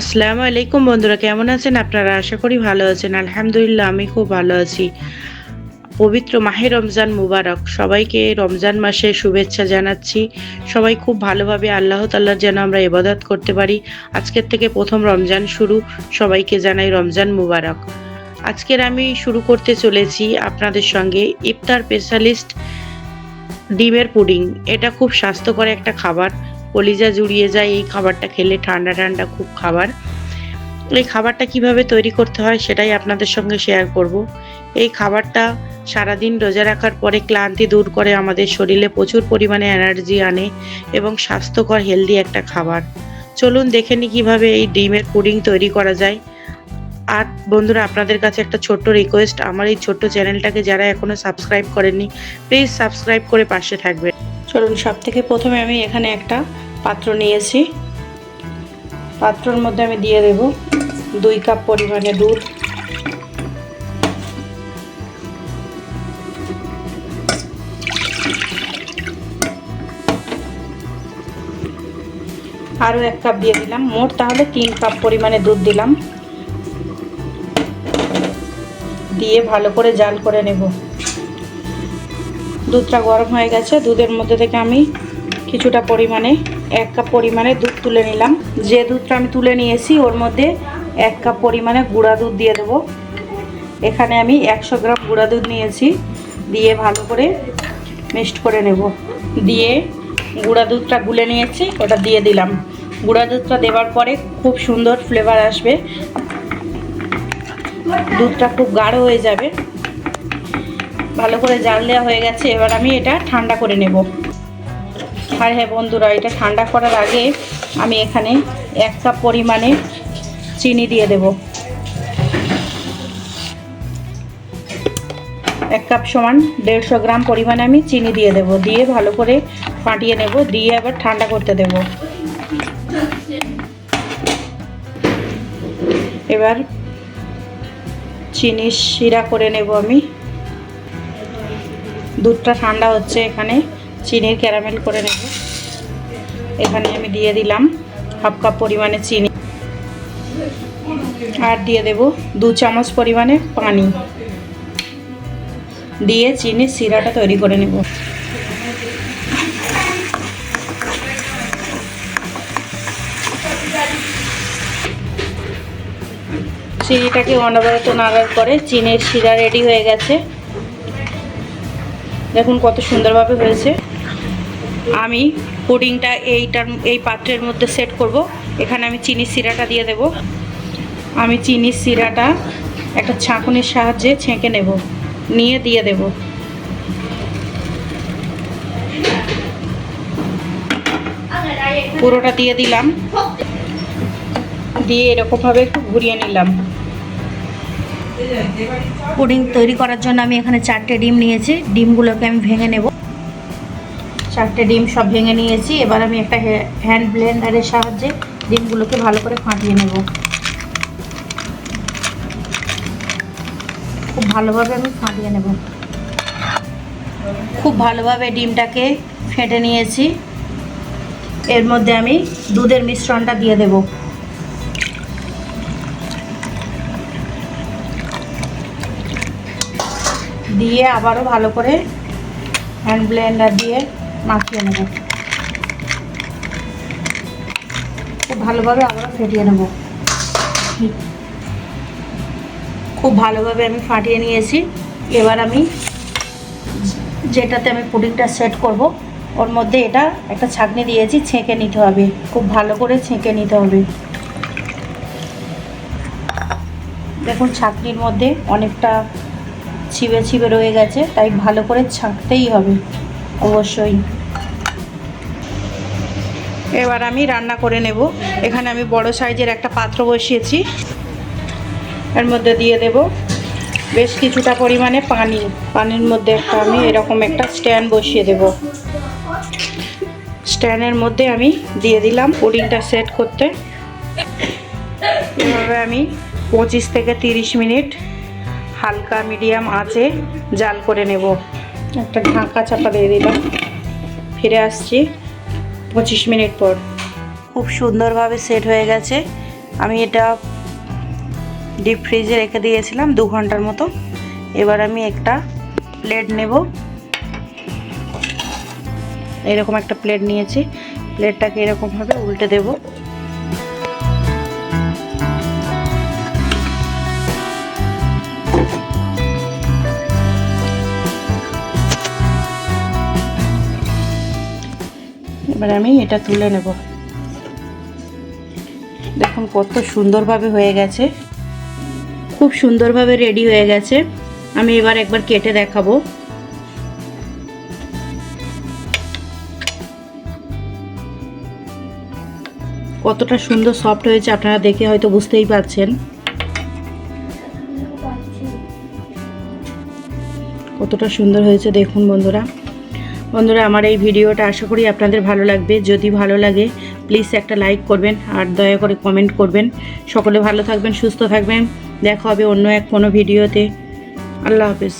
আসসালামু আলাইকুম বন্ধুরা, কেমন আছেন? আপনারা আশা করি ভালো আছেন। আলহামদুলিল্লাহ, আমি খুব ভালো আছি। পবিত্র মাহে রমজান মুবারক। সবাইকে রমজান মাসে শুভেচ্ছা জানাচ্ছি। সবাই খুব ভালোভাবে আল্লাহ তাল্লার যেন আমরা এবাদত করতে পারি। আজকের থেকে প্রথম রমজান শুরু। সবাইকে জানাই রমজান মুবারক। আজকের আমি শুরু করতে চলেছি আপনাদের সঙ্গে ইফতার স্পেশালিস্ট ডিমের পুডিং। এটা খুব স্বাস্থ্যকর একটা খাবার। কলিজা জুড়িয়ে যায় এই খাবারটা খেলে, ঠান্ডা ঠান্ডা খুব খাবার। এই খাবারটা কীভাবে তৈরি করতে হয় সেটাই আপনাদের সঙ্গে শেয়ার করব। এই খাবারটা সারাদিন রোজা রাখার পরে ক্লান্তি দূর করে আমাদের শরীরে প্রচুর পরিমাণে এনার্জি আনে এবং স্বাস্থ্যকর হেলদি একটা খাবার। চলুন দেখে নিই কীভাবে এই ডিমের পুডিং তৈরি করা যায়। আর বন্ধুরা, আপনাদের কাছে একটা ছোট্ট রিকোয়েস্ট আমার এই ছোট্ট চ্যানেলটাকে যারা এখনও সাবস্ক্রাইব করেননি প্লিজ সাবস্ক্রাইব করে পাশে থাকবেন। চলুন সব থেকে প্রথমে আমি এখানে একটা পাত্র নিয়েছি। পাত্রর মধ্যে আমি দিয়ে দেব দুই কাপ পরিমাণে দুধ। আরও এক কাপ দিয়ে দিলাম। মোট তাহলে তিন কাপ পরিমাণে দুধ দিলাম। দিয়ে ভালো করে জাল করে নেব। দুধটা গরম হয়ে গেছে। দুধের মধ্যে থেকে আমি কিছুটা পরিমাণে এক কাপ পরিমাণে দুধ তুলে নিলাম। যে দুধটা আমি তুলে নিয়েছি, ওর মধ্যে এক কাপ পরিমাণে গুঁড়া দুধ দিয়ে দেবো। এখানে আমি একশো গ্রাম গুঁড়া দুধ নিয়েছি, দিয়ে ভালো করে মিক্সড করে নেব। দিয়ে গুঁড়া দুধটা গুলে নিয়েছি, ওটা দিয়ে দিলাম। গুঁড়া দুধটা দেওয়ার পরে খুব সুন্দর ফ্লেভার আসবে। দুধটা খুব গাঢ় হয়ে যাবে। ভালো করে জাল দেওয়া হয়ে গেছে, এবার আমি এটা ঠান্ডা করে নেব। আর হ্যাঁ বন্ধুরা, এটা ঠান্ডা করার আগে আমি এখানে এক কাপ পরিমাণে চিনি দিয়ে দেব। এক কাপ সমান দেড়শো গ্রাম পরিমাণে আমি চিনি দিয়ে দেব। দিয়ে ভালো করে ফাটিয়ে নেব, দিয়ে আবার ঠান্ডা করতে দেব। এবার চিনি শিরা করে নেব আমি। দুধটা ঠান্ডা হচ্ছে এখানে, চিনির ক্যারামেল করে নেব। এখানে আমি দিয়ে দিলাম হাফ কাপ পরিমাণে চিনি। আর দিয়ে দেব দু চামচ পরিমাণে পানি। দিয়ে চিনির শিরাটা তৈরি করে নেব। চিনিটাকে অনবরত নাড়ার পরে চিনির শিরা রেডি হয়ে গেছে। দেখুন কত সুন্দরভাবে হয়েছে। আমি পুডিংটা এইটার এই পাত্রের মধ্যে সেট করব। এখানে আমি চিনির শিরাটা দিয়ে দেব। আমি চিনির শিরাটা একটা ছাঁকুনির সাহায্যে ছেঁকে নেব। নিয়ে দিয়ে দেব। পুরোটা দিয়ে দিলাম। দিয়ে এরকমভাবে একটু ঘুরিয়ে নিলাম। পুডিং তৈরি করার জন্য আমি এখানে চারটে ডিম নিয়েছি। ডিমগুলোকে আমি ভেঙে নেব। চারটে ডিম সব ভেঙে নিয়েছি। এবার আমি একটা হ্যান্ড ব্লেন্ডারের সাহায্যে ডিমগুলোকে ভালো করে ফাটিয়ে নেব। খুব ভালোভাবে আমি ফাটিয়ে নেব। খুব ভালোভাবে ডিমটাকে ফেটে নিয়েছি। এর মধ্যে আমি দুধের মিশ্রণটা দিয়ে দেবো। দিয়ে আবারও ভালো করে হ্যান্ড ব্লেন্ডার দিয়ে মাখিয়ে নেব। খুব ভালোভাবে আবারও ফেটিয়ে নেব। খুব ভালোভাবে আমি ফাটিয়ে নিয়েছি। এবার আমি যেটাতে আমি পুডিংটা সেট করব, ওর মধ্যে এটা একটা ছাঁকনি দিয়েছি, ছেঁকে নিতে হবে। খুব ভালো করে ছেঁকে নিতে হবে। দেখুন, ছাঁকনির মধ্যে অনেকটা ছিবে ছিবে রয়ে গেছে, তাই ভালো করে ছাঁকতেই হবে, অবশ্যই। এবার আমি রান্না করে নেব। এখানে আমি বড় সাইজের একটা পাত্র বসিয়েছি। এর মধ্যে দিয়ে দেব বেশ কিছুটা পরিমাণে পানি। পানির মধ্যে একটা আমি এরকম একটা স্ট্যান্ড বসিয়ে দেব। স্ট্যান্ডের মধ্যে আমি দিয়ে দিলাম পুডিংটা সেট করতে। এভাবে আমি পঁচিশ থেকে তিরিশ মিনিট হালকা মিডিয়াম আঁচে জাল করে নেব। একটা ঢাকা চাপা দিয়ে দিলাম। ফিরে আসছি। পঁচিশ মিনিট পর। খুব সুন্দরভাবে সেট হয়ে গেছে। আমি এটা ডিপ ফ্রিজে রেখে দিয়েছিলাম দু ঘণ্টার মতো। এবার আমি একটা প্লেট নেব। এরকম একটা প্লেট নিয়েছি। প্লেটটাকে এরকমভাবে উল্টে দেব। এবার আমি এটা তুলে নেব। দেখুন কত সুন্দরভাবে হয়ে গেছে। খুব সুন্দরভাবে রেডি হয়ে গেছে। আমি এবার একবার কেটে দেখাবো। কতটা সুন্দর সফট হয়েছে, আপনারা দেখে হয়তো বুঝতেই পারছেন। কতটা সুন্দর হয়েছে দেখুন বন্ধুরা। বন্ধুরা, আমার এই ভিডিওটা আশা করি আপনাদের ভালো লাগবে। যদি ভালো লাগে প্লিজ একটা লাইক করবেন আর দয়া করে কমেন্ট করবেন। সকলে ভালো থাকবেন, সুস্থ থাকবেন। দেখা হবে অন্য এক কোনো ভিডিওতে। আল্লাহ হাফেজ।